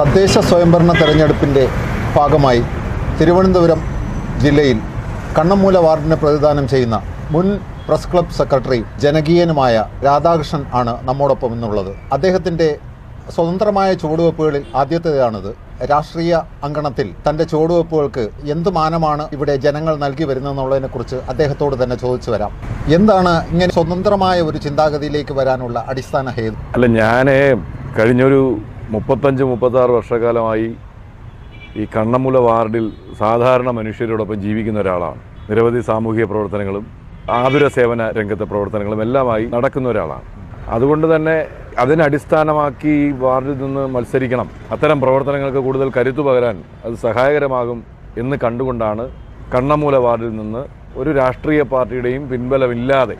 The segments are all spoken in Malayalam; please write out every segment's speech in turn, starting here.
തദ്ദേശ സ്വയംഭരണ തെരഞ്ഞെടുപ്പിന്റെ ഭാഗമായി തിരുവനന്തപുരം ജില്ലയിൽ കണ്ണമൂല വാർഡിനെ പ്രതിദാനം ചെയ്യുന്ന മുൻ പ്രസ് ക്ലബ് സെക്രട്ടറി ജനകീയനുമായ രാധാകൃഷ്ണൻ ആണ് നമ്മോടൊപ്പം ഇന്നുള്ളത്. അദ്ദേഹത്തിന്റെ സ്വതന്ത്രമായ ചുവടുവെപ്പുകളിൽ ആദ്യത്തേതാണിത്. രാഷ്ട്രീയ അങ്കണത്തിൽ തന്റെ ചുവടുവെപ്പുകൾക്ക് എന്ത് മാനമാണ് ഇവിടെ ജനങ്ങൾ നൽകി വരുന്നതെന്നുള്ളതിനെക്കുറിച്ച് അദ്ദേഹത്തോട് തന്നെ ചോദിച്ചു വരാം. എന്താണ് ഇങ്ങനെ സ്വതന്ത്രമായ ഒരു ചിന്താഗതിയിലേക്ക് വരാനുള്ള അടിസ്ഥാന ഹേതു? അല്ല ഞാൻ കഴിഞ്ഞൊരു മുപ്പത്തഞ്ച് മുപ്പത്താറ് വർഷക്കാലമായി ഈ കണ്ണമുല വാർഡിൽ സാധാരണ മനുഷ്യരോടൊപ്പം ജീവിക്കുന്ന ഒരാളാണ്. നിരവധി സാമൂഹിക പ്രവർത്തനങ്ങളും ആതുര സേവന രംഗത്തെ പ്രവർത്തനങ്ങളും എല്ലാമായി നടക്കുന്ന ഒരാളാണ്. അതുകൊണ്ട് തന്നെ അതിനടിസ്ഥാനമാക്കി ഈ വാർഡിൽ നിന്ന് മത്സരിക്കണം. അത്തരം പ്രവർത്തനങ്ങൾക്ക് കൂടുതൽ കരുത്തു പകരാൻ അത് സഹായകരമാകും എന്ന് കണ്ടുകൊണ്ടാണ് കണ്ണമൂല വാർഡിൽ നിന്ന് ഒരു രാഷ്ട്രീയ പാർട്ടിയുടെയും പിൻബലമില്ലാതെ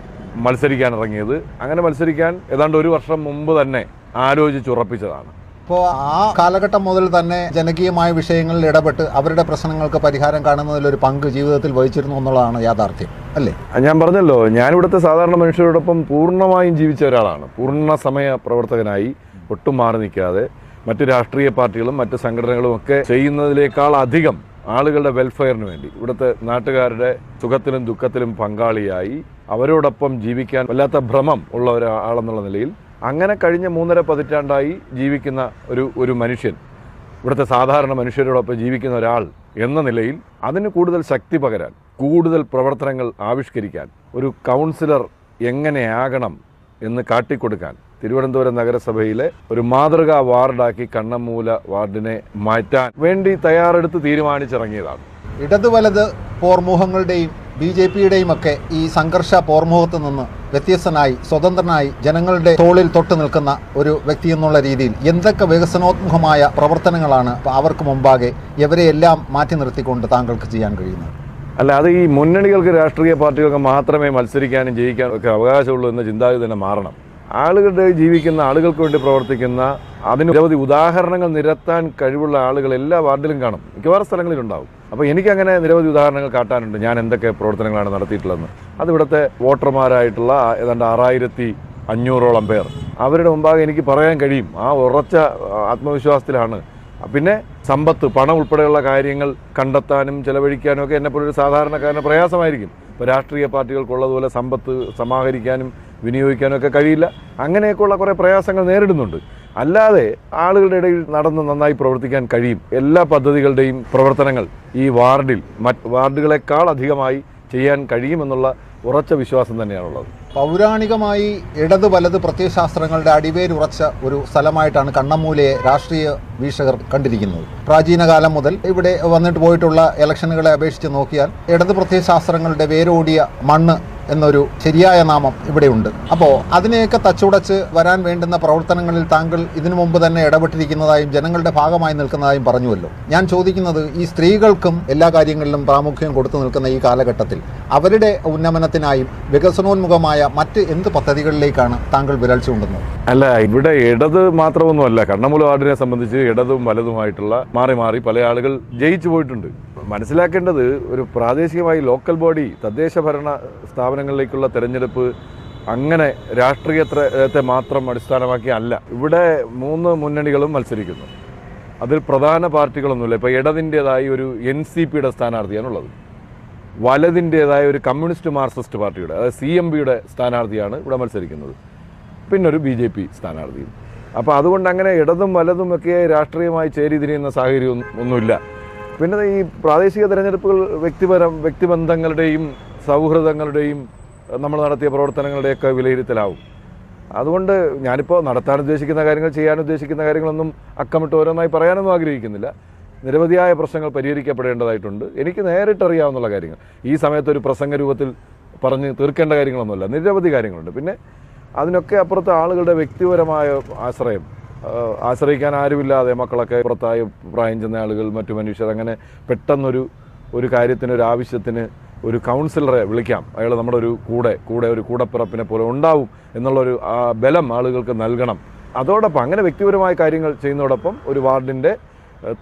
മത്സരിക്കാൻ ഇറങ്ങിയത്. അങ്ങനെ മത്സരിക്കാൻ ഏതാണ്ട് ഒരു വർഷം മുമ്പ് തന്നെ ആലോചിച്ചുറപ്പിച്ചതാണ്. അപ്പോൾ ആ കാലഘട്ടം മുതൽ തന്നെ ജനകീയമായ വിഷയങ്ങളിൽ ഇടപെട്ട് അവരുടെ പ്രശ്നങ്ങൾക്ക് പരിഹാരം കാണുന്നതിൽ ഒരു പങ്ക് ജീവിതത്തിൽ വഹിച്ചിരുന്നു എന്നുള്ളതാണ് യാഥാർത്ഥ്യം അല്ലേ? ഞാൻ പറഞ്ഞല്ലോ ഞാൻ ഇവിടുത്തെ സാധാരണ മനുഷ്യരോടൊപ്പം പൂർണമായും ജീവിച്ച ഒരാളാണ്. പൂർണ സമയ പ്രവർത്തകനായി ഒട്ടും മാറി നിൽക്കാതെ മറ്റ് രാഷ്ട്രീയ പാർട്ടികളും മറ്റ് സംഘടനകളും ഒക്കെ ചെയ്യുന്നതിനേക്കാൾ അധികം ആളുകളുടെ വെൽഫെയറിന് വേണ്ടി ഇവിടുത്തെ നാട്ടുകാരുടെ സുഖത്തിലും ദുഃഖത്തിലും പങ്കാളിയായി അവരോടൊപ്പം ജീവിക്കാൻ വല്ലാത്ത ഭ്രമം ഉള്ള ഒരാളെന്നുള്ള നിലയിൽ അങ്ങനെ കഴിഞ്ഞ മൂന്നര പതിറ്റാണ്ടായി ജീവിക്കുന്ന ഒരു ഒരു മനുഷ്യൻ ഇവിടുത്തെ സാധാരണ മനുഷ്യരോടൊപ്പം ജീവിക്കുന്ന ഒരാൾ എന്ന നിലയിൽ അതിന് കൂടുതൽ ശക്തി പകരാൻ കൂടുതൽ പ്രവർത്തനങ്ങൾ ആവിഷ്കരിക്കാൻ ഒരു കൗൺസിലർ എങ്ങനെയാകണം എന്ന് കാട്ടിക്കൊടുക്കാൻ തിരുവനന്തപുരം നഗരസഭയിലെ ഒരു മാതൃകാ വാർഡാക്കി കണ്ണമ്മൂല വാർഡിനെ മാറ്റാൻ വേണ്ടി തയ്യാറെടുത്ത് തീരുമാനിച്ചിറങ്ങിയതാണ്. ഇടത് വലത് പോർമുഖങ്ങളുടെയും ബി ജെ പിയുടെയും ഒക്കെ ഈ സംഘർഷ പോർമുഖത്ത് നിന്ന് വ്യത്യസ്തനായി സ്വതന്ത്രനായി ജനങ്ങളുടെ തോളിൽ തൊട്ട് നിൽക്കുന്ന ഒരു വ്യക്തി എന്നുള്ള രീതിയിൽ എന്തൊക്കെ വികസനോത്മുഖമായ പ്രവർത്തനങ്ങളാണ് അവർക്ക് മുമ്പാകെ ഇവരെയെല്ലാം മാറ്റി നിർത്തിക്കൊണ്ട് താങ്കൾക്ക് ചെയ്യാൻ കഴിയുന്നത്? അല്ല അത് ഈ മുന്നണികൾക്ക് രാഷ്ട്രീയ പാർട്ടികൾക്ക് മാത്രമേ മത്സരിക്കാനും ജയിക്കാനും ഒക്കെ അവകാശമുള്ളൂ എന്ന ചിന്താഗതി തന്നെ മാറണം. ആളുകളുടെ ജീവിക്കുന്ന ആളുകൾക്ക് വേണ്ടി പ്രവർത്തിക്കുന്ന അതിന് നിരവധി ഉദാഹരണങ്ങൾ നിരത്താൻ കഴിവുള്ള ആളുകൾ എല്ലാ വാർഡിലും കാണും. മിക്കവാറും സ്ഥലങ്ങളിലുണ്ടാവും. അപ്പോൾ എനിക്കങ്ങനെ നിരവധി ഉദാഹരണങ്ങൾ കാട്ടാനുണ്ട്. ഞാൻ എന്തൊക്കെ പ്രവർത്തനങ്ങളാണ് നടത്തിയിട്ടുള്ളതെന്ന്. അത് ഇവിടുത്തെ വോട്ടർമാരായിട്ടുള്ള ഏതാണ്ട് ആറായിരത്തി അഞ്ഞൂറോളം പേർ. അവരുടെ മുമ്പാകെ എനിക്ക് പറയാൻ കഴിയും. ആ ഉറച്ച ആത്മവിശ്വാസത്തിലാണ്. പിന്നെ സമ്പത്ത് പണം ഉൾപ്പെടെയുള്ള കാര്യങ്ങൾ കണ്ടെത്താനും ചെലവഴിക്കാനും ഒക്കെ എന്നെപ്പോലൊരു സാധാരണക്കാരന് പ്രയാസമായിരിക്കും. ഇപ്പോൾ രാഷ്ട്രീയ പാർട്ടികൾക്കുള്ളതുപോലെ സമ്പത്ത് സമാഹരിക്കാനും വിനിയോഗിക്കാനും ഒക്കെ കഴിയില്ല. അങ്ങനെയൊക്കെയുള്ള കുറേ പ്രയാസങ്ങൾ നേരിടുന്നുണ്ട്. അല്ലാതെ ആളുകളുടെ ഇടയിൽ നടന്ന് നന്നായി പ്രവർത്തിക്കാൻ കഴിയും. എല്ലാ പദ്ധതികളുടെയും പ്രവർത്തനങ്ങൾ ഈ വാർഡിൽ മറ്റ് വാർഡുകളെക്കാൾ അധികമായി ചെയ്യാൻ കഴിയുമെന്നുള്ള ഉറച്ച വിശ്വാസം തന്നെയാണുള്ളത്. പൗരാണികമായി ഇടത് വലത് പ്രത്യയശാസ്ത്രങ്ങളുടെ അടിവേരുറച്ച ഒരു സ്ഥലമായിട്ടാണ് കണ്ണമ്മൂലയെ രാഷ്ട്രീയ വീക്ഷകർ കണ്ടിരിക്കുന്നത്. പ്രാചീന കാലം മുതൽ ഇവിടെ വന്നിട്ട് പോയിട്ടുള്ള ഇലക്ഷനുകളെ അപേക്ഷിച്ച് നോക്കിയാൽ ഇടത് പ്രത്യയശാസ്ത്രങ്ങളുടെ വേരോടിയ മണ്ണ് എന്നൊരു ശരിയായ നാമം ഇവിടെയുണ്ട്. അപ്പോൾ അതിനെയൊക്കെ തച്ചുടച്ച് വരാൻ വേണ്ടുന്ന പ്രവർത്തനങ്ങളിൽ താങ്കൾ ഇതിനു മുമ്പ് തന്നെ ഇടപെട്ടിരിക്കുന്നതായും ജനങ്ങളുടെ ഭാഗമായി നിൽക്കുന്നതായും പറഞ്ഞുവല്ലോ. ഞാൻ ചോദിക്കുന്നത് ഈ സ്ത്രീകൾക്കും എല്ലാ കാര്യങ്ങളിലും പ്രാമുഖ്യം കൊടുത്തു നിൽക്കുന്ന ഈ കാലഘട്ടത്തിൽ അവരുടെ ഉന്നമനത്തിനായും വികസനോന്മുഖമായ മറ്റ് എന്ത് പദ്ധതികളിലേക്കാണ് താങ്കൾ വിരൽ ചൂണ്ടുന്നത്? അല്ല ഇവിടെ ഇടത് മാത്രമൊന്നുമല്ല. കണ്ണമുല വാർഡിനെ സംബന്ധിച്ച് ഇടതും വലതുമായിട്ടുള്ള മാറി മാറി പല ആളുകൾ ജയിച്ചു പോയിട്ടുണ്ട്. മനസ്സിലാക്കേണ്ടത് ഒരു പ്രാദേശികമായി ലോക്കൽ ബോഡി തദ്ദേശ ഭരണ സ്ഥാപനങ്ങളിലേക്കുള്ള തെരഞ്ഞെടുപ്പ് അങ്ങനെ രാഷ്ട്രീയത്തെ മാത്രം അടിസ്ഥാനമാക്കി അല്ല. ഇവിടെ മൂന്ന് മുന്നണികളും മത്സരിക്കുന്നു. അതിൽ പ്രധാന പാർട്ടികളൊന്നുമില്ല. ഇപ്പോൾ ഇടതിന്റേതായി ഒരു എൻ സി പിയുടെ സ്ഥാനാർത്ഥിയാണുള്ളത്. വലതിന്റേതായ ഒരു കമ്മ്യൂണിസ്റ്റ് മാർക്സിസ്റ്റ് പാർട്ടിയുടെ അതായത് സി എം പിയുടെ സ്ഥാനാർത്ഥിയാണ് ഇവിടെ മത്സരിക്കുന്നത്. പിന്നെ ഒരു ബി ജെ പി സ്ഥാനാർത്ഥിയും. അപ്പോൾ അതുകൊണ്ട് അങ്ങനെ ഇടതും വലതും ഒക്കെ രാഷ്ട്രീയമായി ചേരി തിരിയുന്ന സാഹചര്യം ഒന്നുമില്ല പിന്നെ ഈ പ്രാദേശിക തെരഞ്ഞെടുപ്പുകൾ വ്യക്തിപരം വ്യക്തിബന്ധങ്ങളുടെയും സൗഹൃദങ്ങളുടെയും നമ്മൾ നടത്തിയ പ്രവർത്തനങ്ങളുടെയൊക്കെ വിലയിരുത്തലാവും. അതുകൊണ്ട് ഞാനിപ്പോൾ നടത്താൻ ഉദ്ദേശിക്കുന്ന കാര്യങ്ങൾ ചെയ്യാൻ ഉദ്ദേശിക്കുന്ന കാര്യങ്ങളൊന്നും അക്കമിട്ട് ഓരോന്നായി പറയാനൊന്നും ആഗ്രഹിക്കുന്നില്ല. നിരവധിയായ പ്രശ്നങ്ങൾ പരിഹരിക്കപ്പെടേണ്ടതായിട്ടുണ്ട്. എനിക്ക് നേരിട്ടറിയാവുന്ന കാര്യങ്ങൾ. ഈ സമയത്ത് ഒരു പ്രസംഗ രൂപത്തിൽ പറഞ്ഞ് തീർക്കേണ്ട കാര്യങ്ങളൊന്നുമല്ല. നിരവധി കാര്യങ്ങളുണ്ട്. പിന്നെ അതിനൊക്കെ അപ്പുറത്ത് ആളുകളുടെ വ്യക്തിപരമായ ആശ്രയം ആശ്രയിക്കാൻ ആരുമില്ലാതെ മക്കളൊക്കെ പുറത്തായി പ്രായം ചെന്ന ആളുകൾ മറ്റു മനുഷ്യർ അങ്ങനെ പെട്ടെന്നൊരു ഒരു കാര്യത്തിന് ഒരു ആവശ്യത്തിന് ഒരു കൗൺസിലറെ വിളിക്കാം. അയാൾ നമ്മുടെ ഒരു കൂടെ കൂടെ ഒരു കൂടപ്പിറപ്പിനെ പോലെ ഉണ്ടാവും എന്നുള്ളൊരു ബലം ആളുകൾക്ക് നൽകണം. അതോടൊപ്പം അങ്ങനെ വ്യക്തിപരമായ കാര്യങ്ങൾ ചെയ്യുന്നതോടൊപ്പം ഒരു വാർഡിന്റെ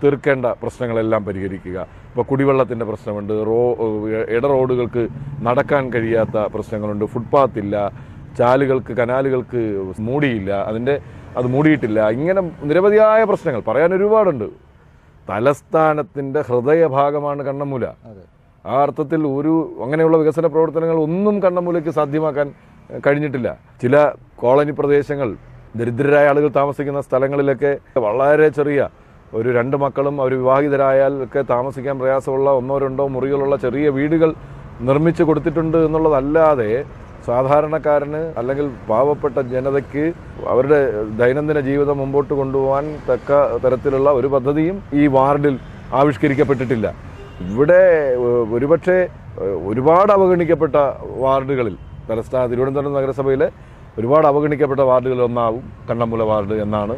തീർക്കേണ്ട പ്രശ്നങ്ങളെല്ലാം പരിഹരിക്കുക. ഇപ്പോൾ കുടിവെള്ളത്തിന്റെ പ്രശ്നമുണ്ട് റോ ഇട റോഡുകൾക്ക് നടക്കാൻ കഴിയാത്ത പ്രശ്നങ്ങളുണ്ട് ഫുട്പാത്ത് ഇല്ല ചാലുകൾക്ക് കനാലുകൾക്ക് മൂടിയില്ല അതിന്റെ അത് മൂടിയിട്ടില്ല. ഇങ്ങനെ നിരവധിയായ പ്രശ്നങ്ങൾ. പറയാൻ ഒരുപാടുണ്ട്. തലസ്ഥാനത്തിന്റെ ഹൃദയഭാഗമാണ് കണ്ണമ്മൂല ആ അർത്ഥത്തിൽ ഒരു അങ്ങനെയുള്ള വികസന പ്രവർത്തനങ്ങൾ ഒന്നും കണ്ണമൂലയ്ക്ക് സാധ്യമാക്കാൻ കഴിഞ്ഞിട്ടില്ല. ചില കോളനി പ്രദേശങ്ങൾ ദരിദ്രരായ ആളുകൾ താമസിക്കുന്ന സ്ഥലങ്ങളിലൊക്കെ വളരെ ചെറിയ ഒരു രണ്ട് മക്കളും അവർ വിവാഹിതരായാൽ ഒക്കെ താമസിക്കാൻ പ്രയാസമുള്ള ഒന്നോ രണ്ടോ മുറികളുള്ള ചെറിയ വീടുകൾ നിർമ്മിച്ചു കൊടുത്തിട്ടുണ്ട് എന്നുള്ളതല്ലാതെ സാധാരണക്കാരന് അല്ലെങ്കിൽ പാവപ്പെട്ട ജനതയ്ക്ക് അവരുടെ ദൈനംദിന ജീവിതം മുമ്പോട്ട് കൊണ്ടുപോകാൻ തക്ക തരത്തിലുള്ള ഒരു പദ്ധതിയും ഈ വാർഡിൽ ആവിഷ്കരിക്കപ്പെട്ടിട്ടില്ല. ഇവിടെ ഒരുപക്ഷെ ഒരുപാട് അവഗണിക്കപ്പെട്ട വാർഡുകളിൽ തലസ്ഥാന തിരുവനന്തപുരം നഗരസഭയിലെ ഒരുപാട് അവഗണിക്കപ്പെട്ട വാർഡുകളിൽ ഒന്നാവും കണ്ണമ്പുല വാർഡ് എന്നാണ്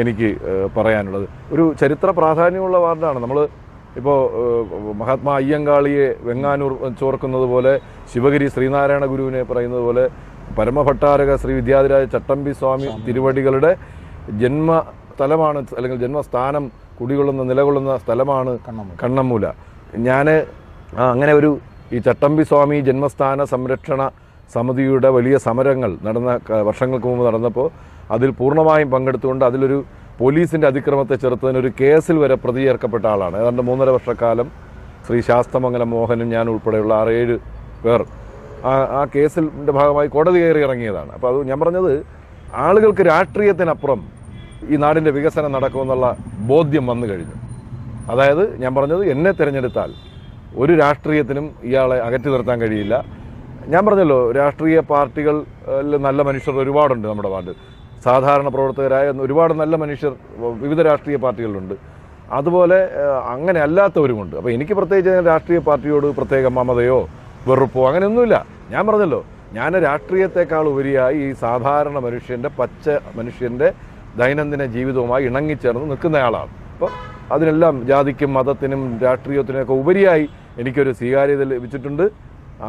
എനിക്ക് പറയാനുള്ളത്. ഒരു ചരിത്ര പ്രാധാന്യമുള്ള വാർഡാണ്. നമ്മൾ ഇപ്പോൾ മഹാത്മാ അയ്യങ്കാളിയെ വെങ്ങാനൂർ ചോർക്കുന്നത് പോലെ ശിവഗിരി ശ്രീനാരായണ ഗുരുവിനെ പറയുന്നത് പോലെ പരമഭട്ടാരക ശ്രീ വിദ്യാധിരാജ ചട്ടമ്പി സ്വാമി തിരുവടികളുടെ ജന്മ സ്ഥലമാണ് അല്ലെങ്കിൽ ജന്മസ്ഥാനം കുടികൊള്ളുന്ന നിലകൊള്ളുന്ന സ്ഥലമാണ് കണ്ണമ്മൂല. കണ്ണമ്മൂല. ഞാൻ അങ്ങനെ ഒരു ഈ ചട്ടമ്പി സ്വാമി ജന്മസ്ഥാന സംരക്ഷണ സമിതിയുടെ വലിയ സമരങ്ങൾ നടന്ന വർഷങ്ങൾക്ക് മുമ്പ് നടന്നപ്പോൾ അതിൽ പൂർണമായും പങ്കെടുത്തുകൊണ്ട് അതിലൊരു പോലീസിന്റെ അതിക്രമത്തെ ചെറുത്തതിന് ഒരു കേസിൽ വരെ പ്രതി ചേർക്കപ്പെട്ട ആളാണ്. ഏതാണ്ട് മൂന്നര വർഷക്കാലം ശ്രീ ശാസ്തമംഗലം മോഹനും ഞാൻ ഉൾപ്പെടെയുള്ള ആറേഴ് പേർ ആ ആ കേസിന്റെ ഭാഗമായി കോടതി കയറി ഇറങ്ങിയതാണ്. അപ്പോൾ അത് ഞാൻ പറഞ്ഞത് ആളുകൾക്ക് രാഷ്ട്രീയത്തിനപ്പുറം ഈ നാടിന്റെ വികസനം നടക്കുമെന്നുള്ള ബോധ്യം വന്നു കഴിഞ്ഞു. അതായത് ഞാൻ പറഞ്ഞത് എന്നെ തിരഞ്ഞെടുത്താൽ ഒരു രാഷ്ട്രീയത്തിനും ഇയാളെ അകറ്റി നിർത്താൻ കഴിയില്ല. ഞാൻ പറഞ്ഞല്ലോ രാഷ്ട്രീയ പാർട്ടികളിൽ നല്ല മനുഷ്യർ ഒരുപാടുണ്ട് നമ്മുടെ വാർഡിൽ സാധാരണ പ്രവർത്തകരായ ഒരുപാട് നല്ല മനുഷ്യർ വിവിധ രാഷ്ട്രീയ പാർട്ടികളിലുണ്ട്. അതുപോലെ അങ്ങനെ അല്ലാത്തവരുമുണ്ട്. അപ്പോൾ എനിക്ക് പ്രത്യേകിച്ച് രാഷ്ട്രീയ പാർട്ടിയോട് പ്രത്യേക മമതയോ വെറുപ്പോ അങ്ങനെയൊന്നുമില്ല. ഞാൻ പറഞ്ഞല്ലോ ഞാൻ രാഷ്ട്രീയത്തെക്കാൾ ഉപരിയായി ഈ സാധാരണ മനുഷ്യന്റെ പച്ച മനുഷ്യന്റെ ദൈനംദിന ജീവിതവുമായി ഇണങ്ങിച്ചേർന്ന് നിൽക്കുന്നയാളാണ്. അപ്പോൾ അതിനെല്ലാം ജാതിക്കും മതത്തിനും രാഷ്ട്രീയത്തിനൊക്കെ ഉപരിയായി എനിക്കൊരു സ്വീകാര്യത ലഭിച്ചിട്ടുണ്ട്.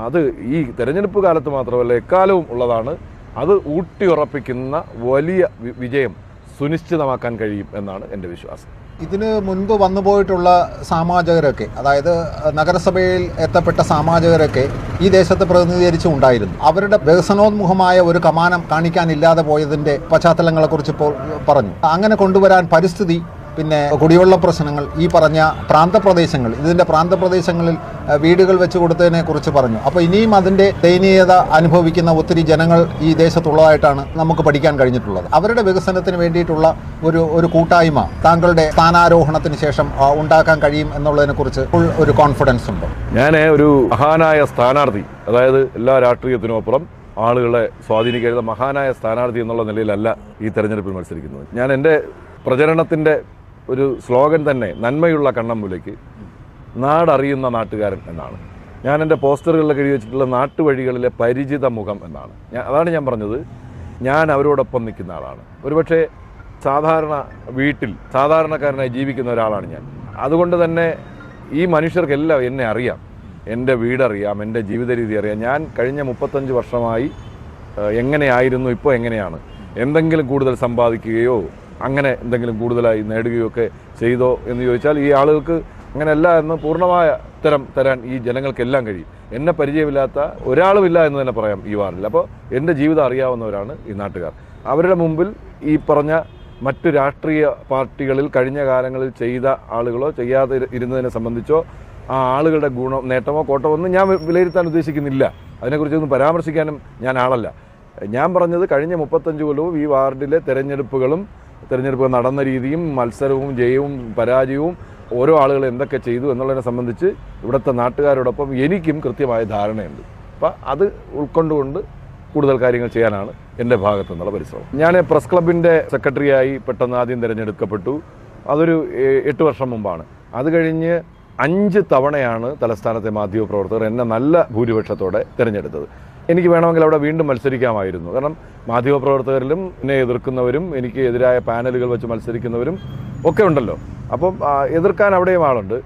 അത് ഈ തെരഞ്ഞെടുപ്പ് കാലത്ത് മാത്രമല്ല എക്കാലവും ഉള്ളതാണ്. അത് ഊട്ടിയുറപ്പിക്കുന്ന വലിയ വിജയം സുനിശ്ചിതമാക്കാൻ കഴിയും എന്നാണ് എന്റെ വിശ്വാസം. ഇതിന് മുൻപ് വന്നു പോയിട്ടുള്ള സാമാജികരൊക്കെ അതായത് നഗരസഭയിൽ എത്തപ്പെട്ട സാമാജകരൊക്കെ ഈ ദേശത്തെ പ്രതിനിധീകരിച്ച് ഉണ്ടായിരുന്നു. അവരുടെ വികസനോന്മുഖമായ ഒരു കമാനം കാണിക്കാനില്ലാതെ പോയതിന്റെ പശ്ചാത്തലങ്ങളെക്കുറിച്ച് ഇപ്പോൾ പറഞ്ഞു. അങ്ങനെ കൊണ്ടുവരാൻ പരിസ്ഥിതി പിന്നെ കുടിവെള്ള പ്രശ്നങ്ങൾ ഈ പറഞ്ഞ പ്രാന്തപ്രദേശങ്ങൾ ഇതിന്റെ പ്രാന്തപ്രദേശങ്ങളിൽ വീടുകൾ വെച്ച് കൊടുത്തതിനെ കുറിച്ച് പറഞ്ഞു. അപ്പോൾ ഇനിയും അതിന്റെ ദയനീയത അനുഭവിക്കുന്ന ഒത്തിരി ജനങ്ങൾ ഈ ദേശത്തുള്ളതായിട്ടാണ് നമുക്ക് പഠിക്കാൻ കഴിഞ്ഞിട്ടുള്ളത്. അവരുടെ വികസനത്തിന് വേണ്ടിയിട്ടുള്ള ഒരു ഒരു കൂട്ടായ്മ താങ്കളുടെ സ്ഥാനാരോഹണത്തിന് ശേഷം ഉണ്ടാക്കാൻ കഴിയും എന്നുള്ളതിനെക്കുറിച്ച് ഫുൾ ഒരു കോൺഫിഡൻസ് ഉണ്ട്. ഞാൻ ഒരു മഹാനായ സ്ഥാനാർത്ഥി അതായത് എല്ലാ രാഷ്ട്രീയത്തിനും അപ്പുറം ആളുകളെ സ്വാധീനിക്കുന്ന മഹാനായ സ്ഥാനാർത്ഥി എന്നുള്ള നിലയിലല്ല ഈ തെരഞ്ഞെടുപ്പിൽ മത്സരിക്കുന്നത്. ഞാൻ എന്റെ പ്രചരണത്തിന്റെ ഒരു സ്ലോഗൻ തന്നെ നന്മയുള്ള കണ്ണമ്പുലയ്ക്ക് നാടറിയുന്ന നാട്ടുകാരൻ എന്നാണ്. ഞാൻ എന്റെ പോസ്റ്ററുകളിലൊക്കെ എഴുതി വെച്ചിട്ടുള്ള നാട്ടുവഴികളിലെ പരിചിത മുഖം എന്നാണ്. ഞാൻ അതാണ് ഞാൻ പറഞ്ഞത്. ഞാൻ അവരോടൊപ്പം നിൽക്കുന്ന ആളാണ്. ഒരുപക്ഷെ സാധാരണ വീട്ടിൽ സാധാരണക്കാരനായി ജീവിക്കുന്ന ഒരാളാണ് ഞാൻ. അതുകൊണ്ട് തന്നെ ഈ മനുഷ്യർക്കെല്ലാം എന്നെ അറിയാം. എന്റെ വീടറിയാം എന്റെ ജീവിത രീതി അറിയാം. ഞാൻ കഴിഞ്ഞ മുപ്പത്തഞ്ച് വർഷമായി എങ്ങനെയായിരുന്നു ഇപ്പോൾ എങ്ങനെയാണ്? എന്തെങ്കിലും കൂടുതൽ സമ്പാദിക്കുകയോ അങ്ങനെ എന്തെങ്കിലും കൂടുതലായി നേടുകയോ ഒക്കെ ചെയ്തോ എന്ന് ചോദിച്ചാൽ ഈ ആളുകൾക്ക് അങ്ങനെയല്ല എന്ന് പൂർണമായ ഉത്തരം തരാൻ ഈ ജനങ്ങൾക്കെല്ലാം കഴിയും. എന്നെ പരിചയമില്ലാത്ത ഒരാളുമില്ല എന്ന് തന്നെ പറയാം ഈ വാർഡിൽ. അപ്പോൾ എന്റെ ജീവിതം അറിയാവുന്നവരാണ് ഈ നാട്ടുകാർ. അവരുടെ മുമ്പിൽ ഈ പറഞ്ഞ മറ്റു രാഷ്ട്രീയ പാർട്ടികളിൽ കഴിഞ്ഞ കാലങ്ങളിൽ ചെയ്ത ആളുകളോ ചെയ്യാതെ ഇരുന്നതിനെ സംബന്ധിച്ചോ ആ ആളുകളുടെ ഗുണം നേട്ടമോ കോട്ടമോ ഒന്നും ഞാൻ വിലയിരുത്താൻ ഉദ്ദേശിക്കുന്നില്ല. അതിനെക്കുറിച്ചൊന്നും പരാമർശിക്കാനും ഞാൻ ആളല്ല. ഞാൻ പറഞ്ഞത് കഴിഞ്ഞ മുപ്പത്തഞ്ച് കൊല്ലവും ഈ വാർഡിലെ തെരഞ്ഞെടുപ്പുകളും തെരഞ്ഞെടുപ്പ് നടന്ന രീതിയും മത്സരവും ജയവും പരാജയവും ഓരോ ആളുകൾ എന്തൊക്കെ ചെയ്തു എന്നുള്ളതിനെ സംബന്ധിച്ച് ഇവിടുത്തെ നാട്ടുകാരോടൊപ്പം എനിക്കും കൃത്യമായ ധാരണയുണ്ട്. അപ്പം അത് ഉൾക്കൊണ്ടുകൊണ്ട് കൂടുതൽ കാര്യങ്ങൾ ചെയ്യാനാണ് എന്റെ ഭാഗത്തു നിന്നുള്ള പരിശ്രമം. ഞാൻ പ്രസ് ക്ലബിന്റെ സെക്രട്ടറിയായി പെട്ടെന്ന് ആദ്യം തിരഞ്ഞെടുക്കപ്പെട്ടു. അതൊരു എട്ട് വർഷം മുമ്പാണ്. അത് കഴിഞ്ഞ് അഞ്ച് തവണയാണ് തലസ്ഥാനത്തെ മാധ്യമപ്രവർത്തകർ എന്നെ നല്ല ഭൂരിപക്ഷത്തോടെ തിരഞ്ഞെടുത്തത്. എനിക്ക് വേണമെങ്കിൽ അവിടെ വീണ്ടും മത്സരിക്കാമായിരുന്നു. കാരണം മാധ്യമപ്രവർത്തകരിലും എന്നെ എതിർക്കുന്നവരും എനിക്ക് എതിരായ പാനലുകൾ വെച്ച് മത്സരിക്കുന്നവരും ഒക്കെ ഉണ്ടല്ലോ. അപ്പം എതിർക്കാൻ അവിടെയും ആളുണ്ട്.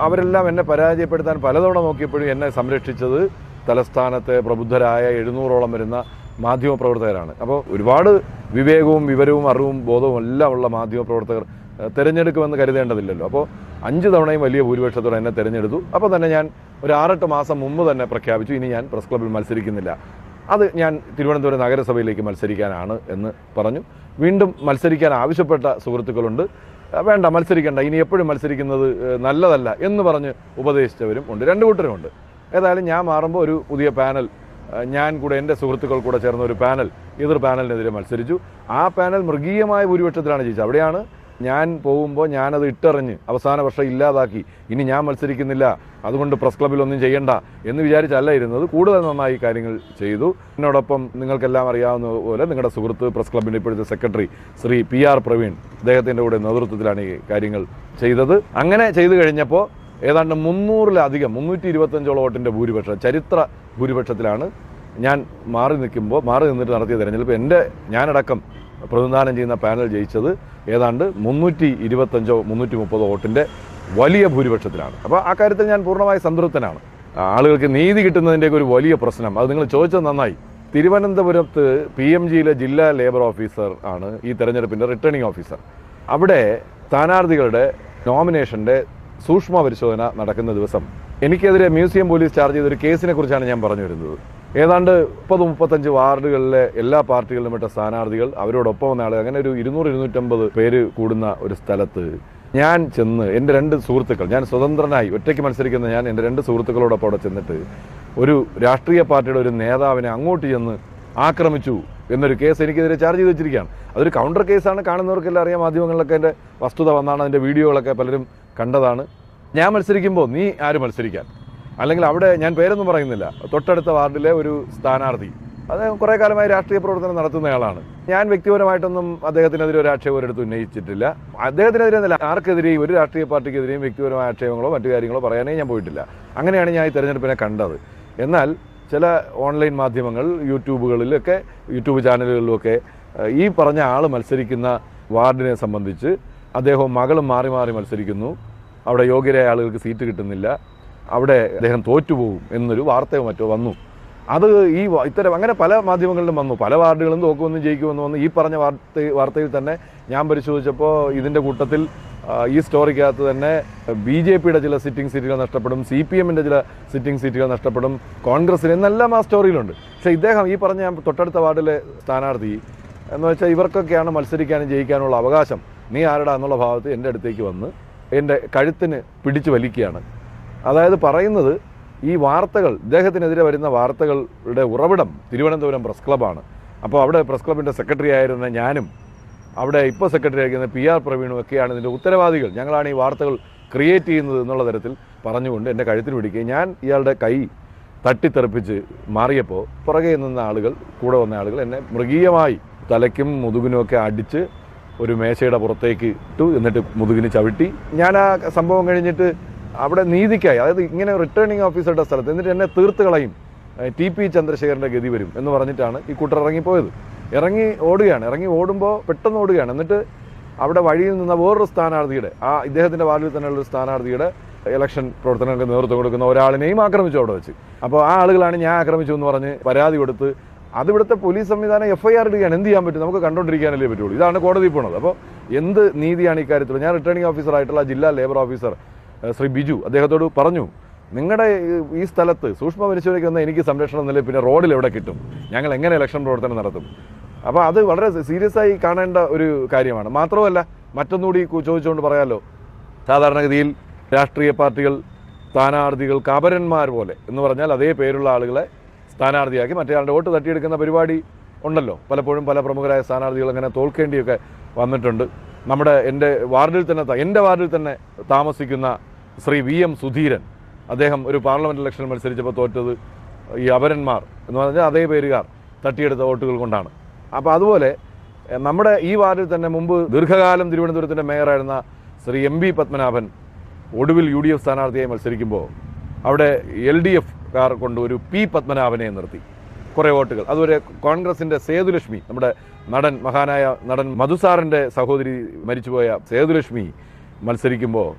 അവരെല്ലാം എന്നെ പരാജയപ്പെടുത്താൻ പലതവണ നോക്കിയപ്പോഴും എന്നെ സംരക്ഷിച്ചത് തലസ്ഥാനത്തെ പ്രബുദ്ധരായ എഴുന്നൂറോളം വരുന്ന മാധ്യമപ്രവർത്തകരാണ്. അപ്പോൾ ഒരുപാട് വിവേകവും വിവരവും അറിവും ബോധവും എല്ലാം ഉള്ള മാധ്യമപ്രവർത്തകർ തിരഞ്ഞെടുക്കുമെന്ന് കരുതേണ്ടതില്ലല്ലോ. അപ്പോൾ അഞ്ച് തവണയും വലിയ ഭൂരിപക്ഷത്തോടെ എന്നെ തിരഞ്ഞെടുത്തു. അപ്പോൾ തന്നെ ഞാൻ ഒരു ആറെട്ട് മാസം മുമ്പ് തന്നെ പ്രഖ്യാപിച്ചു. ഇനി ഞാൻ പ്രസ് ക്ലബിൽ മത്സരിക്കുന്നില്ല. അത് ഞാൻ തിരുവനന്തപുരം നഗരസഭയിലേക്ക് മത്സരിക്കാനാണ് എന്ന് പറഞ്ഞു. വീണ്ടും മത്സരിക്കാൻ ആവശ്യപ്പെട്ട സുഹൃത്തുക്കളുണ്ട്. വേണ്ട മത്സരിക്കണ്ട. ഇനി എപ്പോഴും മത്സരിക്കുന്നത് നല്ലതല്ല എന്ന് പറഞ്ഞ് ഉപദേശിച്ചവരും ഉണ്ട്. രണ്ട് കൂട്ടരുമുണ്ട്. ഏതായാലും ഞാൻ മാറുമ്പോൾ ഒരു പുതിയ പാനൽ ഞാൻ കൂടെ എന്റെ സുഹൃത്തുക്കൾ കൂടെ ചേർന്ന ഒരു പാനൽ എതിർ പാനലിനെതിരെ മത്സരിച്ചു. ആ പാനൽ മൃഗീയമായ ഭൂരിപക്ഷത്തിലാണ് ജയിച്ചത്. അവിടെയാണ് ഞാൻ പോകുമ്പോൾ ഞാനത് ഇട്ടെറിഞ്ഞ് അവസാന വർഷം ഇല്ലാതാക്കി. ഇനി ഞാൻ മത്സരിക്കുന്നില്ല. അതുകൊണ്ട് പ്രസ് ക്ലബ്ബിൽ ഒന്നും ചെയ്യണ്ട എന്ന് വിചാരിച്ചല്ല ഇരുന്നത്. കൂടുതൽ നന്നായി കാര്യങ്ങൾ ചെയ്തു. എന്നോടൊപ്പം നിങ്ങൾക്കെല്ലാം അറിയാവുന്ന പോലെ നിങ്ങളുടെ സുഹൃത്ത് പ്രസ് ക്ലബിന്റെ ഇപ്പോഴത്തെ secretary Shri P R Praveen അദ്ദേഹത്തിന്റെ കൂടെ നേതൃത്വത്തിലാണ് ഈ കാര്യങ്ങൾ ചെയ്തത്. അങ്ങനെ ചെയ്തു കഴിഞ്ഞപ്പോൾ ഏതാണ്ട് മുന്നൂറിലധികം മുന്നൂറ്റി ഇരുപത്തഞ്ചോളം വോട്ടിന്റെ ഭൂരിപക്ഷം ചരിത്ര ഭൂരിപക്ഷത്തിലാണ് ഞാൻ മാറി നിൽക്കുമ്പോൾ മാറി നിന്നിട്ട് നടത്തിയ തെരഞ്ഞെടുപ്പ് എന്റെ ഞാനടക്കം പ്രതിനിധാനം ചെയ്യുന്ന പാനൽ ജയിച്ചത് ഏതാണ്ട് മുന്നൂറ്റി ഇരുപത്തഞ്ചോ മുന്നൂറ്റി മുപ്പതോ വോട്ടിന്റെ വലിയ ഭൂരിപക്ഷത്തിലാണ്. അപ്പോൾ ആ കാര്യത്തിൽ ഞാൻ പൂർണമായി സംതൃപ്തനാണ്. ആളുകൾക്ക് നീതി കിട്ടുന്നതിന്റെയൊക്കെ ഒരു വലിയ പ്രശ്നം. അത് നിങ്ങൾ ചോദിച്ചത് നന്നായി. തിരുവനന്തപുരത്ത് പി എം ജിയിലെ ജില്ലാ ലേബർ ഓഫീസർ ആണ് ഈ തെരഞ്ഞെടുപ്പിന്റെ റിട്ടേണിംഗ് ഓഫീസർ. അവിടെ സ്ഥാനാർത്ഥികളുടെ നോമിനേഷന്റെ സൂക്ഷ്മ പരിശോധന നടക്കുന്ന ദിവസം എനിക്കെതിരെ മ്യൂസിയം പോലീസ് ചാർജ് ചെയ്ത ഒരു കേസിനെ കുറിച്ചാണ് ഞാൻ പറഞ്ഞു വരുന്നത്. ഏതാണ്ട് മുപ്പത് മുപ്പത്തഞ്ച് വാർഡുകളിലെ എല്ലാ പാർട്ടികളിലും പെട്ട സ്ഥാനാർത്ഥികൾ അവരോടൊപ്പം വന്ന ആളുകൾ. അങ്ങനെ ഒരു ഇരുന്നൂറ് ഇരുന്നൂറ്റമ്പത് പേര് കൂടുന്ന ഒരു സ്ഥലത്ത് ഞാൻ ചെന്ന് എന്റെ രണ്ട് സുഹൃത്തുക്കൾ ഞാൻ സ്വതന്ത്രനായി ഒറ്റയ്ക്ക് മത്സരിക്കുന്ന ഞാൻ എന്റെ രണ്ട് സുഹൃത്തുക്കളോടൊപ്പം അവിടെ ചെന്നിട്ട് ഒരു രാഷ്ട്രീയ പാർട്ടിയുടെ ഒരു നേതാവിനെ അങ്ങോട്ട് ചെന്ന് ആക്രമിച്ചു എന്നൊരു കേസ് എനിക്കെതിരെ ചാർജ് ചെയ്ത് വെച്ചിരിക്കുകയാണ്. അതൊരു കൗണ്ടർ കേസാണ് കാണുന്നവർക്കെല്ലാം അറിയാം. മാധ്യമങ്ങളിലൊക്കെ എന്റെ വസ്തുത വന്നാണ്. അതിന്റെ വീഡിയോകളൊക്കെ പലരും കണ്ടതാണ്. ഞാൻ മത്സരിക്കുമ്പോൾ നീ ആര് മത്സരിക്കാൻ? അല്ലെങ്കിൽ അവിടെ ഞാൻ പേരൊന്നും പറയുന്നില്ല. തൊട്ടടുത്ത വാർഡിലെ ഒരു സ്ഥാനാർത്ഥി. അദ്ദേഹം കുറേ കാലമായി രാഷ്ട്രീയ പ്രവർത്തനം നടത്തുന്നയാളാണ്. ഞാൻ വ്യക്തിപരമായിട്ടൊന്നും അദ്ദേഹത്തിനെതിരെ ഒരു ആക്ഷേപം ഒരിടത്ത് ഉന്നയിച്ചിട്ടില്ല. അദ്ദേഹത്തിനെതിരെ എന്നല്ല ആർക്കെതിരെയും ഒരു രാഷ്ട്രീയ പാർട്ടിക്കെതിരെയും വ്യക്തിപരമായ ആക്ഷേപങ്ങളോ മറ്റു കാര്യങ്ങളോ പറയാനേ ഞാൻ പോയിട്ടില്ല. അങ്ങനെയാണ് ഞാൻ ഈ തെരഞ്ഞെടുപ്പിനെ കണ്ടത്. എന്നാൽ ചില ഓൺലൈൻ മാധ്യമങ്ങൾ യൂട്യൂബുകളിലൊക്കെ യൂട്യൂബ് ചാനലുകളിലൊക്കെ ഈ പറഞ്ഞ ആൾ മത്സരിക്കുന്ന വാർഡിനെ സംബന്ധിച്ച് അദ്ദേഹവും മകളും മാറി മാറി മത്സരിക്കുന്നു. അവിടെ യോഗ്യരായ ആളുകൾക്ക് സീറ്റ് കിട്ടുന്നില്ല. അവിടെ അദ്ദേഹം തോറ്റുപോകും എന്നൊരു വാർത്തയോ മറ്റോ വന്നു. അത് ഈ ഇത്തരം അങ്ങനെ പല മാധ്യമങ്ങളിലും വന്നു. പല വാർഡുകളും തോക്കുമെന്നും ജയിക്കുമെന്നും വന്നു. ഈ പറഞ്ഞ വാർത്ത വാർത്തയിൽ തന്നെ ഞാൻ പരിശോധിച്ചപ്പോൾ ഇതിന്റെ കൂട്ടത്തിൽ ഈ സ്റ്റോറിക്കകത്ത് തന്നെ ബി ജെ പിയുടെ ചില സിറ്റിംഗ് സീറ്റുകൾ നഷ്ടപ്പെടും സി പി എമ്മിന്റെ ചില സിറ്റിംഗ് സീറ്റുകൾ നഷ്ടപ്പെടും കോൺഗ്രസിന് എന്നെല്ലാം ആ സ്റ്റോറിയിലുണ്ട്. പക്ഷേ ഇദ്ദേഹം ഈ പറഞ്ഞ തൊട്ടടുത്ത വാർഡിലെ സ്ഥാനാർത്ഥി എന്ന് വെച്ചാൽ ഇവർക്കൊക്കെയാണ് മത്സരിക്കാനും ജയിക്കാനുള്ള അവകാശം. നീ ആരടാ എന്നുള്ള ഭാവത്ത് എന്റെ അടുത്തേക്ക് വന്ന് എന്റെ കഴുത്തിന് പിടിച്ചു വലിക്കുകയാണ്. അതായത് പറയുന്നത് ഈ വാർത്തകൾ ഇദ്ദേഹത്തിനെതിരെ വരുന്ന വാർത്തകളുടെ ഉറവിടം തിരുവനന്തപുരം പ്രസ് ക്ലബ്ബാണ് അപ്പോൾ അവിടെ പ്രസ് ക്ലബിന്റെ സെക്രട്ടറി ആയിരുന്ന ഞാനും അവിടെ ഇപ്പോൾ സെക്രട്ടറി ആയിരിക്കുന്ന പി ആർ പ്രവീണും ഒക്കെയാണ് ഇതിന്റെ ഉത്തരവാദികൾ. ഞങ്ങളാണ് ഈ വാർത്തകൾ ക്രിയേറ്റ് ചെയ്യുന്നത് എന്നുള്ള തരത്തിൽ പറഞ്ഞുകൊണ്ട് എന്റെ കഴുത്തിൽ പിടിക്കുകയും ഞാൻ ഇയാളുടെ കൈ തട്ടിത്തെറിപ്പിച്ച് മാറിയപ്പോൾ പുറകെ നിന്ന ആളുകൾ കൂടെ വന്ന ആളുകൾ എന്നെ മൃഗീയമായി തലയ്ക്കും മുതുകിനുമൊക്കെ അടിച്ച് ഒരു മേശയുടെ പുറത്തേക്ക് ഇട്ടു. എന്നിട്ട് മുതുകിന് ചവിട്ടി. ഞാൻ ആ സംഭവം കഴിഞ്ഞിട്ട് അവിടെ നീതിക്കായി അതായത് ഇങ്ങനെ റിട്ടേണിംഗ് ഓഫീസറുടെ സ്ഥലത്ത് എന്നിട്ട് എന്നെ തീർത്ത് കളയും. ടി പി ചന്ദ്രശേഖരന്റെ ഗതി വരും എന്ന് പറഞ്ഞിട്ടാണ് ഈ കൂട്ടർ ഇറങ്ങിപ്പോയത്. ഇറങ്ങി ഓടുകയാണ്. ഇറങ്ങി ഓടുമ്പോൾ പെട്ടെന്ന് ഓടുകയാണ്. എന്നിട്ട് അവിടെ വഴിയിൽ നിന്ന വേറൊരു സ്ഥാനാർത്ഥിയുടെ ആ ഇദ്ദേഹത്തിന്റെ വാർഡിൽ തന്നെയുള്ള ഒരു സ്ഥാനാർത്ഥിയുടെ ഇലക്ഷൻ പ്രവർത്തനങ്ങൾക്ക് നേതൃത്വം കൊടുക്കുന്ന ഒരാളിനെയും ആക്രമിച്ചു അവിടെ വെച്ച്. അപ്പോൾ ആ ആളുകളാണ് ഞാൻ ആക്രമിച്ചു എന്ന് പറഞ്ഞ് പരാതി കൊടുത്ത് അത് ഇവിടുത്തെ പോലീസ് സംവിധാനം എഫ് ഐ ആർ ഇടുകയാണ്. എന്ത് ചെയ്യാൻ പറ്റും? നമുക്ക് കണ്ടുകൊണ്ടിരിക്കാനല്ലേ പറ്റുള്ളൂ. ഇതാണ് കോടതി പോണത്. അപ്പോൾ എന്ത് നീതിയാണ് ഇക്കാര്യത്തിൽ കാര്യത്തിൽ ഞാൻ റിട്ടേണിംഗ് ഓഫീസറായിട്ടുള്ള ജില്ലാ ലേബർ ഓഫീസർ ശ്രീ ബിജു അദ്ദേഹത്തോട് പറഞ്ഞു നിങ്ങളുടെ ഈ- സ്ഥലത്ത് സൂക്ഷ്മ പരിശോധനയ്ക്ക് എനിക്ക് സംരക്ഷണം നില പിന്നെ റോഡിൽ എവിടെ കിട്ടും? ഞങ്ങൾ എങ്ങനെ ഇലക്ഷൻ പ്രവർത്തനം നടത്തും? അപ്പോൾ അത് വളരെ സീരിയസ് ആയി കാണേണ്ട ഒരു കാര്യമാണ്. മാത്രമല്ല മറ്റൊന്നുകൂടി ചോദിച്ചുകൊണ്ട് പറയാമല്ലോ സാധാരണഗതിയിൽ രാഷ്ട്രീയ പാർട്ടികൾ സ്ഥാനാർത്ഥികൾക്ക് അപരന്മാർ പോലെ എന്ന് പറഞ്ഞാൽ അതേ പേരുള്ള ആളുകളെ സ്ഥാനാർത്ഥിയാക്കി മറ്റേ ആളുടെ വോട്ട് തട്ടിയെടുക്കുന്ന പരിപാടി ഉണ്ടല്ലോ. പലപ്പോഴും പല പ്രമുഖരായ സ്ഥാനാർത്ഥികൾ അങ്ങനെ തോൽക്കേണ്ടിയൊക്കെ വന്നിട്ടുണ്ട്. നമ്മുടെ എന്റെ വാർഡിൽ തന്നെ എന്റെ വാർഡിൽ തന്നെ താമസിക്കുന്ന ശ്രീ വി എം സുധീരൻ അദ്ദേഹം ഒരു പാർലമെന്റ് ഇലക്ഷനിൽ മത്സരിച്ചപ്പോൾ തോറ്റത് ഈ അപരന്മാർ എന്ന് പറഞ്ഞാൽ അതേ പേരുകാർ തട്ടിയെടുത്ത വോട്ടുകൾ കൊണ്ടാണ്. അപ്പോൾ അതുപോലെ നമ്മുടെ ഈ വാർഡിൽ തന്നെ മുമ്പ് ദീർഘകാലം തിരുവനന്തപുരത്തിന്റെ മേയറായിരുന്ന ശ്രീ എം ബി പത്മനാഭൻ ഒടുവിൽ യു ഡി എഫ് സ്ഥാനാർത്ഥിയായി മത്സരിക്കുമ്പോൾ അവിടെ എൽ ഡി എഫ് കാർ കൊണ്ട് ഒരു പി പത്മനാഭനെ നിർത്തി. കുറേ വോട്ടുകൾ. അതുവരെ കോൺഗ്രസിന്റെ സേതുലക്ഷ്മി നമ്മുടെ നടൻ മഹാനായ നടൻ മധുസാറിന്റെ സഹോദരി മരിച്ചുപോയ സേതുലക്ഷ്മി മത്സരിക്കുമ്പോൾ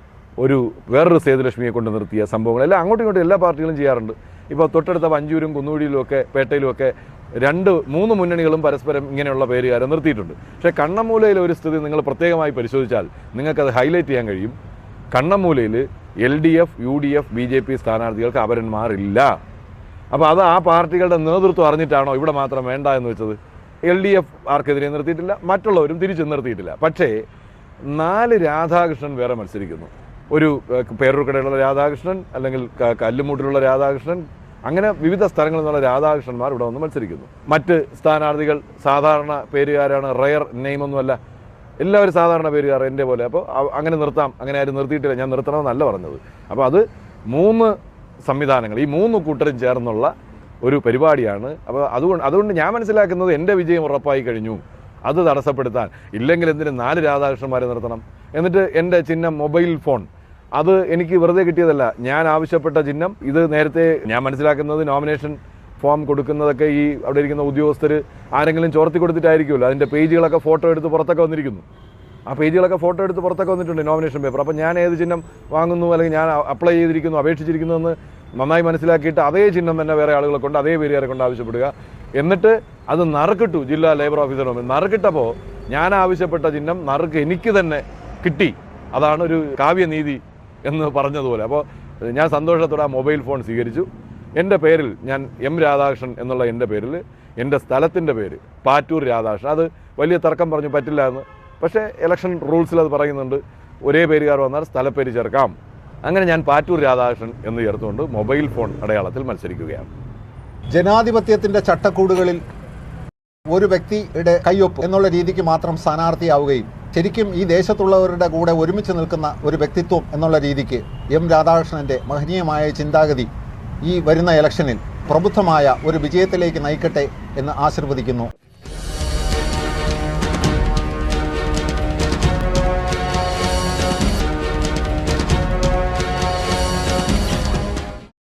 ഒരു വേറൊരു സേതുലക്ഷ്മിയെ കൊണ്ട് നിർത്തിയ സംഭവങ്ങൾ. എല്ലാം അങ്ങോട്ടും ഇങ്ങോട്ടും എല്ലാ പാർട്ടികളും ചെയ്യാറുണ്ട്. ഇപ്പോൾ തൊട്ടടുത്ത വഞ്ചൂരും കുന്നുകുഴിയിലും ഒക്കെ പേട്ടയിലും ഒക്കെ രണ്ട് മൂന്ന് മുന്നണികളും പരസ്പരം ഇങ്ങനെയുള്ള പേരുകാരെ നിർത്തിയിട്ടുണ്ട്. പക്ഷേ കണ്ണമൂലയിലെ ഒരു സ്ഥിതി നിങ്ങൾ പ്രത്യേകമായി പരിശോധിച്ചാൽ നിങ്ങൾക്കത് ഹൈലൈറ്റ് ചെയ്യാൻ കഴിയും. കണ്ണമൂലയിൽ L D F U D F B J P സ്ഥാനാർത്ഥികൾക്ക് അപരന്മാരില്ല. അപ്പോൾ അത് ആ പാർട്ടികളുടെ നേതൃത്വം അറിഞ്ഞിട്ടാണോ ഇവിടെ മാത്രം വേണ്ട എന്ന് വെച്ചത്? എൽ ഡി എഫ് ആർക്കെതിരെ നിർത്തിയിട്ടില്ല മറ്റുള്ളവരും തിരിച്ചു നിർത്തിയിട്ടില്ല. പക്ഷേ നാല് രാധാകൃഷ്ണൻ വേറെ മത്സരിക്കുന്നു. ഒരു പേരൂർക്കടയിലുള്ള രാധാകൃഷ്ണൻ അല്ലെങ്കിൽ കല്ലുമൂട്ടിലുള്ള രാധാകൃഷ്ണൻ അങ്ങനെ വിവിധ സ്ഥലങ്ങളിൽ നിന്നുള്ള രാധാകൃഷ്ണന്മാർ ഇവിടെ വന്ന് മത്സരിക്കുന്നു. മറ്റ് സ്ഥാനാർത്ഥികൾ സാധാരണ പേരുകാരാണ് റയർ നെയ്മൊന്നുമല്ല. എല്ലാവരും സാധാരണ പേരുകാർ എന്റെ പോലെ. അപ്പോൾ അങ്ങനെ നിർത്താം അങ്ങനെ ആരും നിർത്തിയിട്ടില്ല. ഞാൻ നിർത്തണമെന്നല്ല പറഞ്ഞത്. അപ്പോൾ അത് മൂന്ന് സംവിധാനങ്ങൾ ഈ മൂന്ന് കൂട്ടരും ചേർന്നുള്ള ഒരു പരിപാടിയാണ്. അപ്പോൾ അതുകൊണ്ട് അതുകൊണ്ട് ഞാൻ മനസ്സിലാക്കുന്നത് എന്റെ വിജയം ഉറപ്പായി കഴിഞ്ഞു. അത് തടസ്സപ്പെടുത്താൻ. ഇല്ലെങ്കിൽ എന്തിന് നാല് രാധാകൃഷ്ണന്മാരെ നിർത്തണം? എന്നിട്ട് എന്റെ ചിഹ്നം മൊബൈൽ ഫോൺ. അത് എനിക്ക് വെറുതെ കിട്ടിയതല്ല. ഞാൻ ആവശ്യപ്പെട്ട ചിഹ്നം ഇത് നേരത്തെ ഞാൻ മനസ്സിലാക്കുന്നത് നോമിനേഷൻ ഫോം കൊടുക്കുന്നതൊക്കെ ഈ അവിടെ ഇരിക്കുന്ന ഉദ്യോഗസ്ഥർ ആരെങ്കിലും ചോർത്തി കൊടുത്തിട്ടായിരിക്കുമല്ലോ. അതിന്റെ പേജുകളൊക്കെ ഫോട്ടോ എടുത്ത് പുറത്തൊക്കെ വന്നിരിക്കുന്നു. ആ പേജുകളൊക്കെ ഫോട്ടോ എടുത്ത് പുറത്തൊക്കെ വന്നിട്ടുണ്ട് നോമിനേഷൻ പേപ്പർ അപ്പോൾ ഞാൻ ഏത് ചിഹ്നം വാങ്ങുന്നു അല്ലെങ്കിൽ ഞാൻ അപ്ലൈ ചെയ്തിരിക്കുന്നു അപേക്ഷിച്ചിരിക്കുന്നു എന്ന് നന്നായി മനസ്സിലാക്കിയിട്ട് അതേ ചിഹ്നം തന്നെ വേറെ ആളുകളെ കൊണ്ട് അതേ പേരുകാരെ കൊണ്ട് ആവശ്യപ്പെടുക. എന്നിട്ട് അത് നറുക്കിട്ടു ജില്ലാ ലേബർ മുമ്പിൽ നറുക്കിട്ടപ്പോൾ ഞാൻ ആവശ്യപ്പെട്ട ചിഹ്നം നറുക്ക് എനിക്ക് തന്നെ കിട്ടി. അതാണ് ഒരു കാവ്യനീതി എന്ന് പറഞ്ഞതുപോലെ. അപ്പോൾ ഞാൻ സന്തോഷത്തോടെ ആ മൊബൈൽ ഫോൺ സ്വീകരിച്ചു. എന്റെ പേരിൽ ഞാൻ എം രാധാകൃഷ്ണൻ എന്നുള്ള എന്റെ പേരിൽ എന്റെ സ്ഥലത്തിന്റെ പേര് പാറ്റൂർ രാധാകൃഷ്ണൻ. അത് വലിയ തർക്കം പറഞ്ഞു പറ്റില്ല എന്ന്. പക്ഷേ ഇലക്ഷൻ റൂൾസിൽ അത് പറയുന്നുണ്ട്. ഒരേ പേരുകാർ വന്നാൽ സ്ഥലപ്പേര് ചേർക്കാം. അങ്ങനെ ഞാൻ പാറ്റൂർ രാധാകൃഷ്ണൻ എന്ന് ചേർത്തുകൊണ്ട് മൊബൈൽ ഫോൺ അടയാളത്തിൽ മത്സരിക്കുകയാണ്. ജനാധിപത്യത്തിന്റെ ചട്ടക്കൂടുകളിൽ ഒരു വ്യക്തിയുടെ കയ്യൊപ്പ് എന്നുള്ള രീതിക്ക് മാത്രം സ്ഥാനാർത്ഥിയാവുകയും ശരിക്കും ഈ ദേശത്തുള്ളവരുടെ കൂടെ ഒരുമിച്ച് നിൽക്കുന്ന ഒരു വ്യക്തിത്വം എന്നുള്ള രീതിക്ക് എം രാധാകൃഷ്ണന്റെ മഹനീയമായ ചിന്താഗതി ഈ വരുന്ന ഇലക്ഷനിൽ പ്രബുദ്ധമായ ഒരു വിജയത്തിലേക്ക് നയിക്കട്ടെ എന്ന് ആശീർവദിക്കുന്നു.